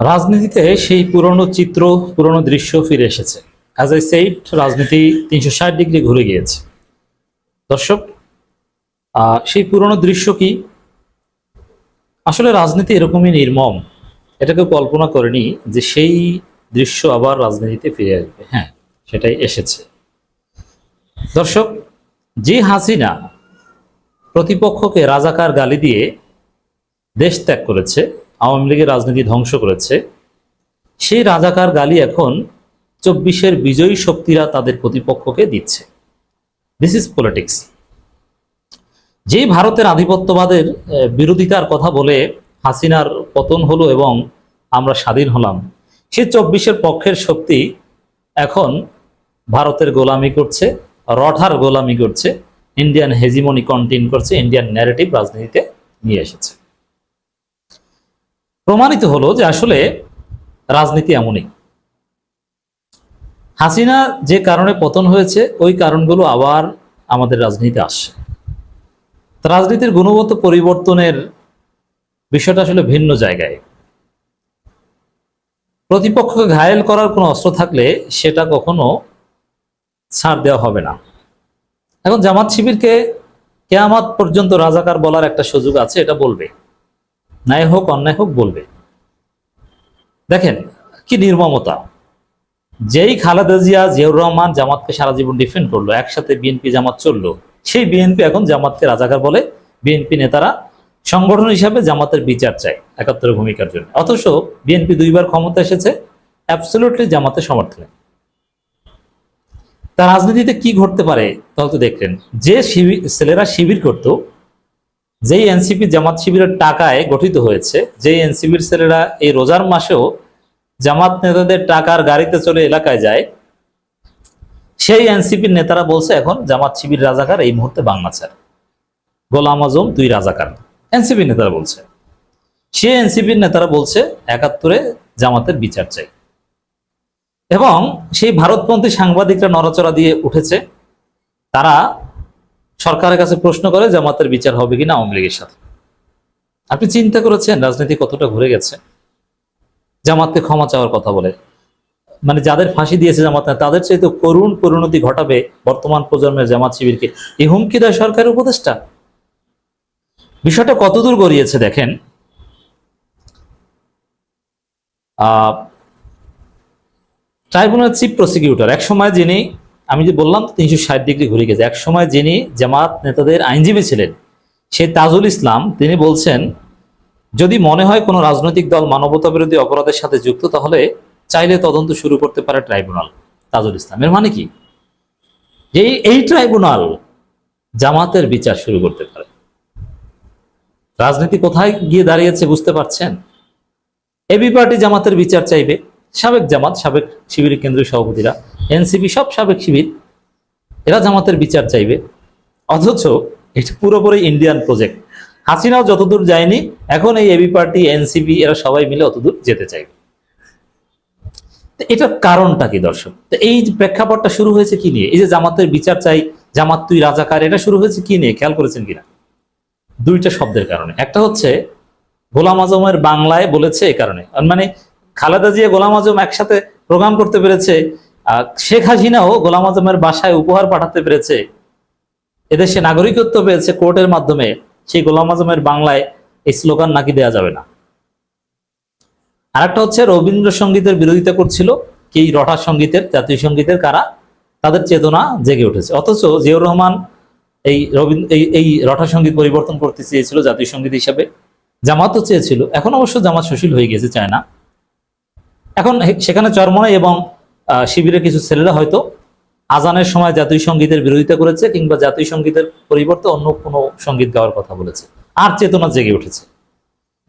রাজনীতিতে সেই পুরনো চিত্র, পুরনো দৃশ্য ফিরে এসেছে। অ্যাজ আই সেইড রাজনীতি তিনশো ষাট ডিগ্রি ঘুরে গিয়েছে। দর্শক সেই পুরনো দৃশ্য কি? আসলে রাজনীতি এরকমই নির্মম। এটাকে কল্পনা করেনি যে সেই দৃশ্য আবার রাজনীতিতে ফিরে আসবে। হ্যাঁ সেটাই এসেছে। দর্শক যে হাসিনা প্রতিপক্ষকে রাজাকার গালি দিয়ে দেশ ত্যাগ করেছে। আওয়ামী লীগের রাজনীতি ধ্বংস করেছে। সেই রাজাকার গালি এখন চব্বিশের বিজয়ী শক্তিরা তাদের প্রতিপক্ষকে দিচ্ছে। দিস ইজ পলিটিক্স যে ভারতের আধিপত্যবাদের বিরোধিতার কথা বলে হাসিনার পতন হলো এবং আমরা স্বাধীন হলাম, সে চব্বিশের পক্ষের শক্তি এখন ভারতের গোলামি করছে, রঠার গোলামি করছে ইন্ডিয়ান হেজিমনি কন্টিন করছে ইন্ডিয়ান ন্যারেটিভ রাজনীতিতে নিয়ে এসেছে। প্রমাণিত হলো যে আসলে রাজনীতি এমনই। হাসিনা যে কারণে পতন হয়েছে, ওই কারণগুলো আবার আমাদের রাজনীতিতে আসছে। তো রাজনীতির গুণগত পরিবর্তনের বিষয়টা আসলে ভিন্ন জায়গায়। প্রতিপক্ষকে ঘায়েল করার কোনো অস্ত্র থাকলে সেটা কখনো ছাড় দেওয়া হবে না। এখন জামাত শিবিরকে কেয়ামাত পর্যন্ত রাজাকার বলার একটা সুযোগ আছে, এটা বলবে। ন্যায় হোক, অন্যায় হোক বলবে। দেখেন, কি নির্মমতা। যেই খালেদা জিয়া, জিয়াউর রহমান জামাতকে সারা জীবন ডিফেন্ড করল, একসাথে বিএনপি জামাত চলল, সেই বিএনপি এখন জামাতকে রাজাকার বলে বিএনপি নেতারা সংগঠন হিসাবে জামাতের বিচার চায় একাত্তরের ভূমিকার জন্য। অথচ বিএনপি দুইবার ক্ষমতা এসেছে অ্যাবসলিউটলি জামাতের সমর্থনে। তা রাজনীতিতে কি ঘটতে পারে, তাহলে তো দেখলেন। যে শিবির ছেলেরা শিবির করতো যেই এনসিপি জামাত শিবিরের টাকায় গঠিত হয়েছে, যেই এনসিপির ছেলেরা এই রোজার মাসেও জামাত নেতাদের টাকার গাড়িতে চলে এলাকায় যায়, সেই এনসিপির নেতারা বলছে এখন জামাত শিবির রাজাকার, এই মুহূর্তে বাংলা ছাড়। গোলাম আজম তুই রাজাকার। এনসিপির নেতারা বলছে। সে এনসিপির নেতারা বলছে একাত্তরে জামাতের বিচার চাই। এবং সেই ভারতপন্থী সাংবাদিকরা নড়াচড়া দিয়ে উঠেছে। তারা সরকারের কাছে প্রশ্ন করে জামাতের বিচার হবে কিনা আওয়ামী লীগের সাথে। আপনি চিন্তা করেছেন, রাজনীতি কতটা ঘুরে গেছে? জামাতকে ক্ষমা চাওয়ার কথা বলে। মানে যাদের ফাঁসি দিয়েছে জামাত তাদের চাইতে করুণ পরিণতি ঘটাবে বর্তমান প্রজন্মের জামাত শিবিরকে। এই হুমকি দেয় সরকারের উপদেষ্টা। বিষয়টা কতদূর গড়িয়েছে দেখেন। ট্রাইব্যুনাল চিফ প্রসিকিউটর, এক সময় যিনি আমি যে বললাম তিনশো ষাট ডিগ্রি ঘুরে গেছে। এক সময় যিনি জামাত নেতাদের আইনজীবী ছিলেন, সে তাজুল ইসলাম, তিনি বলছেন, যদি মনে হয় কোনো রাজনৈতিক দল মানবতা বিরোধী অপরাধের সাথে যুক্ত, তাহলে চাইলে তদন্ত শুরু করতে পারে ট্রাইব্যুনাল। তাজুল ইসলাম, এর মানে কি? যে এই ট্রাইব্যুনাল জামাতের বিচার শুরু করতে পারে। রাজনীতি কোথায় গিয়ে দাঁড়িয়েছে বুঝতে পারছেন? এবি পার্টি জামাতের বিচার চাইবে। সাবেক জামাত, সাবেক শিবিরের কেন্দ্রীয় সভাপতিরা, এনসিপি, সব সাবেক শিবির, এরা জামাতের বিচার চাইবে। অথচ এটা পুরোপুরি ইন্ডিয়ান প্রজেক্ট হাসিনাও যতদূর যায়নি, এখন এই এবি পার্টি এনসিপি এরা সবাই মিলে অতদূর যেতে চাইবে। এটার কারণটা কি দর্শক? এই প্রেক্ষাপটটা শুরু হয়েছে কি নিয়ে? এই যে জামাতের বিচার চাই, জামাত তুই রাজাকার, এটা শুরু হয়েছে কি নিয়ে? খেয়াল করেছেন কিনা? দুইটা শব্দের কারণে। একটা হচ্ছে, গোলাম আজমের বাংলায় বলেছে এ কারণে। মানে খালেদা জিয়া গোলাম আজম একসাথে প্রোগ্রাম করতে পেরেছে শেখ হাসিনাও গোলাম আজমের বাসায় উপহার পাঠাতে পেরেছে। এদেশে নাগরিকত্ব পেয়েছে কোর্টের মাধ্যমে, সেই গোলাম আজমের বাংলায় এই স্লোগান নাকি দেয়া যাবে না। আরেকটা হচ্ছে রবীন্দ্রসঙ্গীতের বিরোধিতা করছিল, কি রঠা সঙ্গীতের, জাতীয় সঙ্গীতের কারা, তাদের চেতনা জেগে উঠেছে। অথচ জিয়াউর রহমান এই রবীন্দ্র এই এই রঠা সংগীত পরিবর্তন করতে চেয়েছিল জাতীয় সংগীত হিসাবে। জামাতও চেয়েছিল, এখন অবশ্য জামাত সুশীল হয়ে গেছে চায় না এখন সেখানে চরমনে এবং শিবিরের কিছু ছেলেরা হয়তো আজানের সময় জাতীয় সঙ্গীতের বিরোধিতা করেছে কিংবা জাতীয় সঙ্গীতের পরিবর্তে অন্য কোনো সংগীত গাওয়ার কথা বলেছে। আর চেতনা জেগে উঠেছে।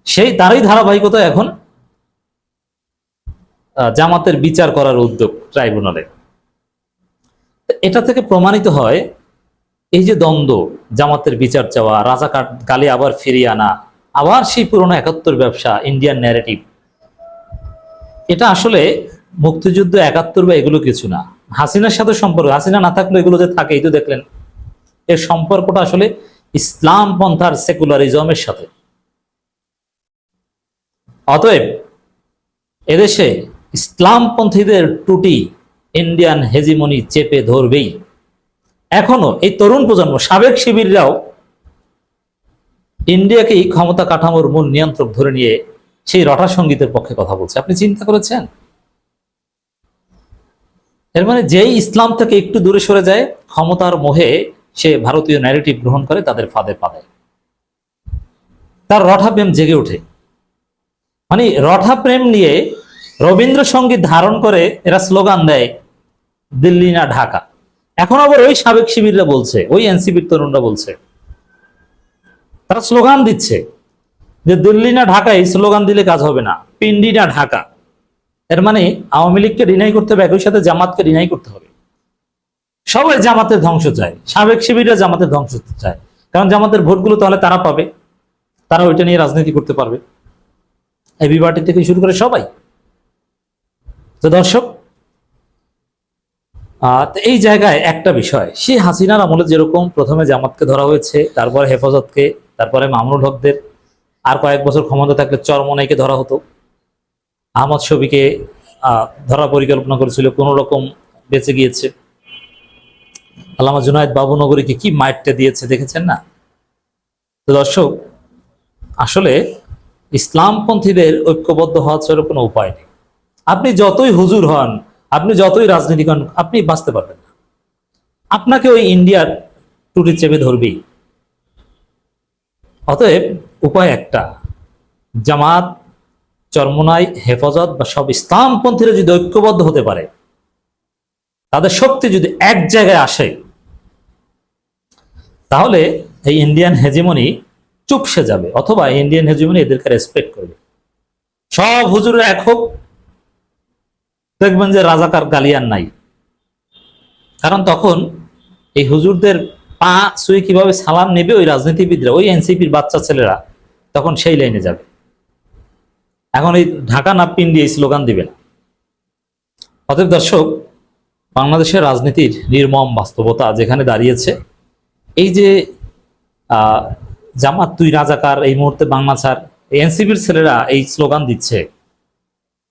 সেই তারই ধারাবাহিকতা এখন জামাতের বিচার করার উদ্যোগ ট্রাইব্যুনালে। এটা থেকে প্রমাণিত হয়, এই যে দ্বন্দ্ব, জামাতের বিচার চাওয়া, রাজাকার গালি আবার ফিরিয়ে আনা, আবার সেই পুরনো একাত্তর ব্যবসা ইন্ডিয়ান ন্যারেটিভ এটা আসলে মুক্তিযুদ্ধ একাত্তর বা এগুলো কিছু না। হাসিনার সাথে সম্পর্ক, হাসিনা না থাকলে এগুলো যে থাকে, এই তো দেখলেন। এর সম্পর্কটা আসলে ইসলাম পন্থার সেকুলারিজমের সাথে। অতএব এদেশে ইসলামপন্থীদের টুটি ইন্ডিয়ান হেজিমনি চেপে ধরবেই। এখনও এই তরুণ প্রজন্ম, সাবেক শিবিররাও ইন্ডিয়াকেই ক্ষমতা কাঠামোর মূল নিয়ন্ত্রক ধরে নিয়ে সেই রটা সঙ্গীতের পক্ষে কথা বলছে। আপনি চিন্তা করেছেন? এর মানে যেই ইসলাম থেকে একটু দূরে সরে যায়, ক্ষমতার মোহে সে ভারতীয় ন্যারেটিভ গ্রহণ করে, তাদের ফাঁদে পাবে তার রঠা প্রেম জেগে ওঠে। মানে রঠা প্রেম নিয়ে রবীন্দ্রসঙ্গীত ধারণ করে এরা স্লোগান দেয়, দিল্লি না ঢাকা। এখন আবার ওই সাবেক শিবিররা বলছে, ওই এনসিপির তরুণরা বলছে, তারা স্লোগান দিচ্ছে। যে দিল্লি না ঢাকা এই স্লোগান দিলে কাজ হবে না, পিন্ডি না ঢাকা। এর মানে আওয়ামী লীগকে রিনাই করতে হবে, একই সাথে জামাতকে রিনাই করতে হবে। সবাই জামাতের ধ্বংস চায়, সাবেক শিবিররা জামাতের ধ্বংস চায়। কারণ জামাতের ভোটগুলো তাহলে তারা পাবে, তারা ওইটা নিয়ে রাজনীতি করতে পারবে। এবি পার্টি থেকে শুরু করে সবাই। তো দর্শক এই জায়গায় একটা বিষয় সে হাসিনার আমলে যেরকম প্রথমে জামাতকে ধরা হয়েছে, তারপরে হেফাজতকে, তারপরে মামুনুল হকদের আর কয়েক বছর ক্ষমতা থাকলে চরমনাইকে ধরা হতো। আহমদ শফিকে ধরার পরিকল্পনা করেছিল, কোন রকম বেঁচে গিয়েছে। আল্লামা জুনায়দ বাবুনগরীকে কি মাইটটা দিয়েছে দেখেছেন না? তো দর্শক, আসলে ইসলামপন্থীদের ঐক্যবদ্ধ হওয়া ছাড়া কোনো উপায় নেই। আপনি যতই হুজুর হন, আপনি যতই রাজনীতি করেন, আপনি বাঁচতে পারবেন না। আপনাকে ওই ইন্ডিয়ার টুটি চেপে ধরবেই। অতএব উপায় একটা। জামাত, চরমনাই, হেফাজত বা সব ইসলামপন্থীরা যদি ঐক্যবদ্ধ হতে পারে, তাদের শক্তি যদি এক জায়গায় আসে, তাহলে এই ইন্ডিয়ান হেজিমনি চুপসে যাবে অথবা ইন্ডিয়ান হেজিমনি এদেরকে রেসপেক্ট করবে। সব হুজুরের এক হোক, দেখবেন যে রাজাকার গালিয়ান নাই। কারণ তখন এই হুজুরদের পা ছুঁয়ে কীভাবে সালাম নেবে ওই রাজনীতিবিদরা, ওই এনসিপির বাচ্চা ছেলেরা, তখন সেই লাইনে যাবে। এখন এই ঢাকা না পিন্ডি এই স্লোগান দিবে না। অতএব দর্শক, বাংলাদেশের রাজনীতির নির্মম বাস্তবতা যেখানে দাঁড়িয়েছে, এই যে জামাত তুই রাজাকার, এই মুহূর্তে বাংলা ছাড় এনসিপির ছেলেরা এই স্লোগান দিচ্ছে।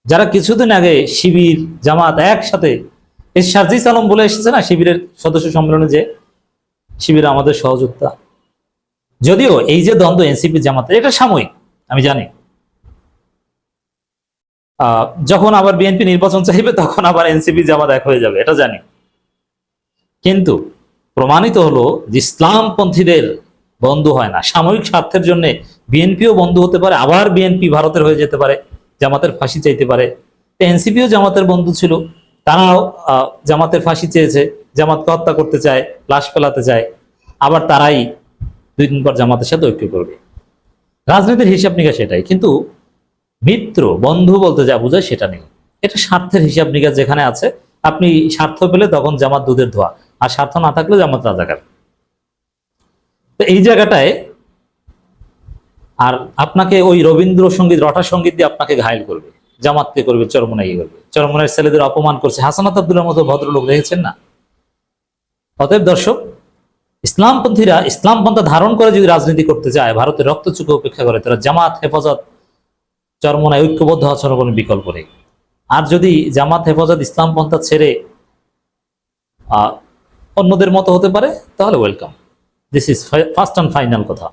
যারা কিছুদিন আগে শিবির, জামাত একসাথে এই সার্জিস আলম বলে এসেছে না, শিবিরের সদস্য সম্মেলনে যে শিবির আমাদের সহযোগিতা। যদিও এই যে দ্বন্দ্ব এনসিপি জামাতের, এটা সাময়িক, আমি জানি। যখন আবার বিএনপি নির্বাচন চাইবে, তখন আবার এনসিপি জামাত এক হয়ে যাবে, এটা জানি। কিন্তু প্রমাণিত হলো যে ইসলামপন্থীদের বন্ধু হয় না। সাময়িক স্বার্থের জন্য বিএনপিও বন্ধু হতে পারে, আবার বিএনপি ভারতের হয়ে যেতে পারে, জামাতের ফাঁসি চাইতে পারে। এনসিপিও জামাতের বন্ধু ছিল, তারাও জামাতের ফাঁসি চেয়েছে। জামাতকে হত্যা করতে চায়, লাশ ফেলাতে চায়, আবার তারাই দুই দিন পর জামাতের সাথে ঐক্য করবে। রাজনীতির হিসাব নিকাশ এটাই, কিন্তু মিত্র, বন্ধু বলতে যা বোঝায় সেটা নেই। এটা স্বার্থের হিসাব নিকাশ যেখানে আছে, আপনি স্বার্থ পেলে তখন জামাত দুধের ধোয়া, আর স্বার্থ না থাকলে জামাত রাজাকার। তো এই জায়গাটায় আর আপনাকে ওই রবীন্দ্রসঙ্গীত রটা সংগীত দিয়ে আপনাকে ঘায়ল করবে। জামাতকে করবে চরমনাই করবে। চরমনাইয়ের ছেলেদের অপমান করছে। হাসানাত আব্দুল্লার মতো ভদ্রলোক দেখেছেন না? অতএব দর্শক, ইসলামপন্থীরা ইসলামপন্থা ধারণ করে যদি রাজনীতি করতে চায় ভারতের রক্তচুকে উপেক্ষা করে, তারা জামাত, হেফাজত, চরমনায় ঐক্যবদ্ধ আচরণ কোনো বিকল্প নেই। আর যদি জামাত, হেফাজত, ইসলামপন্থা ছেড়ে অন্যদের মতো হতে পারে, তাহলে welcome this is first and final কথা।